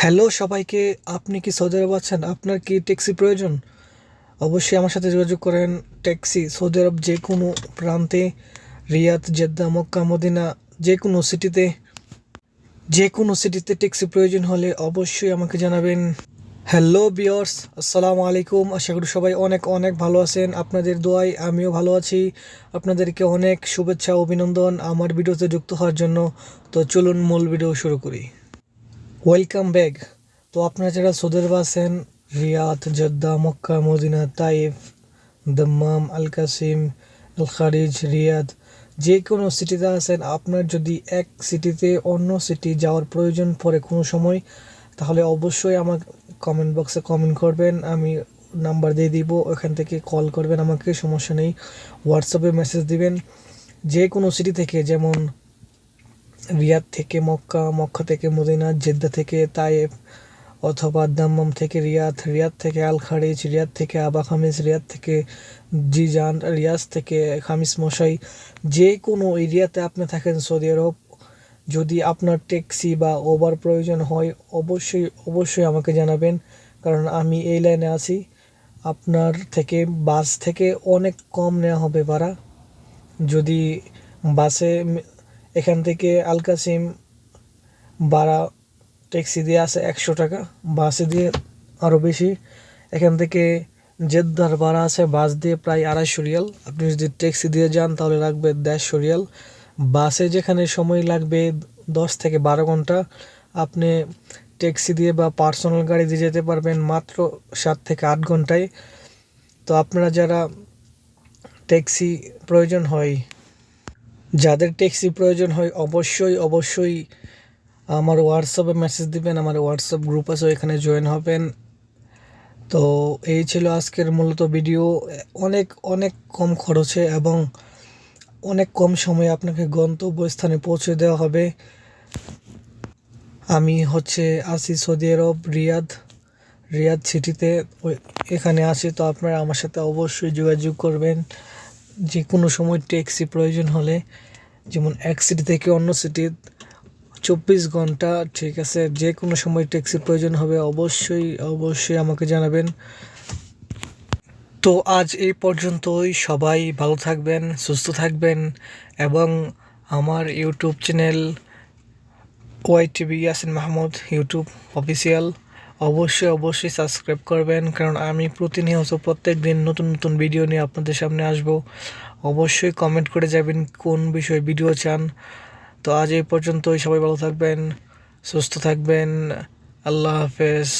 Hello সবাইকে, আপনি কি সৌদি আরব আছেন? আপনার কি ট্যাক্সি প্রয়োজন? অবশ্যই আমার সাথে যোগাযোগ করেন ট্যাক্সি, সৌদি আরব যে কোনো প্রান্তে, রিয়াদ, জেদ্দা, মক্কা, মদিনা, যে কোনো সিটিতে। যে কোনো সিটিতে ট্যাক্সি প্রয়োজন হলে অবশ্যই আমাকে জানাবেন। হ্যালো বিয়র্স আসসালামু আলাইকুম। আশা করি সবাই অনেক অনেক ভালো আছেন। আপনাদের দোয়ায় আমিও ভালো আছি। আপনাদেরকে অনেক শুভেচ্ছা, অভিনন্দন আমার ভিডিওতে যুক্ত হওয়ার জন্য। তো চলুন মূল ভিডিও শুরু করি। ওয়েলকাম ব্যাক তো আপনারা যারা সৌদি আরবে আছেন, Riyadh, Jeddah, Mecca, Medina, Taif, Dammam Al Qassim Al Kharj Riyadh, যে কোনো সিটিতে আছেন, আপনার যদি এক সিটিতে অন্য সিটি যাওয়ার প্রয়োজন পড়ে কোনো সময়, তাহলে অবশ্যই আমার কমেন্ট বক্সে কমেন্ট করবেন, আমি নাম্বার দিয়ে দিব, ওখান থেকে কল করবেন আমাকে, সমস্যা নেই। হোয়াটসঅ্যাপে মেসেজ দিবেন। যে কোনো সিটি থেকে, যেমন রিয়াদ থেকে মক্কা মক্কা থেকে মদিনা, জেদ্দা থেকে তায়েব অথবা দাম্মাম থেকে রিয়াদ রিয়াদ থেকে আল খারিজ রিয়াদ থেকে আবা খামিস রিয়াদ থেকে জিজান, রিয়াজ থেকে খামিস মশাই। যে কোনো এরিয়াতে আপনি থাকেন সৌদি আরব, যদি আপনার ট্যাক্সি বা ওভার প্রয়োজন হয়, অবশ্যই অবশ্যই আমাকে জানাবেন, কারণ আমি এই লাইনে আছি। আপনার থেকে, বাস থেকে অনেক কম নেওয়া হবে ভাড়া। যদি বাসে এখান থেকে আলকাসিম ভাড়া ট্যাক্সি দিয়ে আসে একশো টাকা, বাসে দিয়ে আরও বেশি। এখান থেকে জেদ্দার ভাড়া আছে বাস দিয়ে প্রায় আড়াইশো রিয়াল। আপনি যদি ট্যাক্সি দিয়ে যান তাহলে লাগবে দেড়শো রিয়াল। বাসে যেখানে সময় লাগবে দশ থেকে বারো ঘণ্টা, আপনি ট্যাক্সি দিয়ে বা পার্সোনাল গাড়ি দিয়ে যেতে পারবেন মাত্র সাত থেকে আট ঘন্টায়। তো আপনারা যারা ট্যাক্সি প্রয়োজন হয় যাদের ট্যাক্সি প্রয়োজন হয়, অবশ্যই অবশ্যই আমার হোয়াটসঅ্যাপে মেসেজ দিবেন, আমার হোয়াটসঅ্যাপ গ্রুপ আছে, ওইখানে জয়েন হবেন। তো এই ছিল আজকের মূলত ভিডিও অনেক অনেক কম খরচে এবং অনেক কম সময়ে আপনাকে গন্তব্যস্থানে পৌঁছে দেওয়া হবে। আমি হচ্ছে আসি সৌদি আরব, রিয়াদ রিয়াদ সিটিতে এখানে আছি, তো আপনারা আমার সাথে অবশ্যই যোগাযোগ করবেন। যে কোনো সময় ট্যাক্সি প্রয়োজন হলে, যেমন এক সিটি থেকে অন্য সিটি, চব্বিশ ঘণ্টা, ঠিক আছে যে কোনো সময় ট্যাক্সি প্রয়োজন হবে, অবশ্যই অবশ্যই আমাকে জানাবেন। তো আজ এই পর্যন্তই, সবাই ভালো থাকবেন, সুস্থ থাকবেন, এবং আমার YouTube channel Y TV Yasin Mahmud, YouTube official. অবশ্যই অবশ্যই সাবস্ক্রাইব করবেন, কারণ আমি প্রতিনিয়ত প্রত্যেক দিন নতুন নতুন ভিডিও নিয়ে আপনাদের সামনে আসব। অবশ্যই কমেন্ট করে যাবেন কোন বিষয়ে ভিডিও চান। তো আজ এই পর্যন্তই, সবাই ভালো থাকবেন, সুস্থ থাকবেন, আল্লাহ হাফেজ।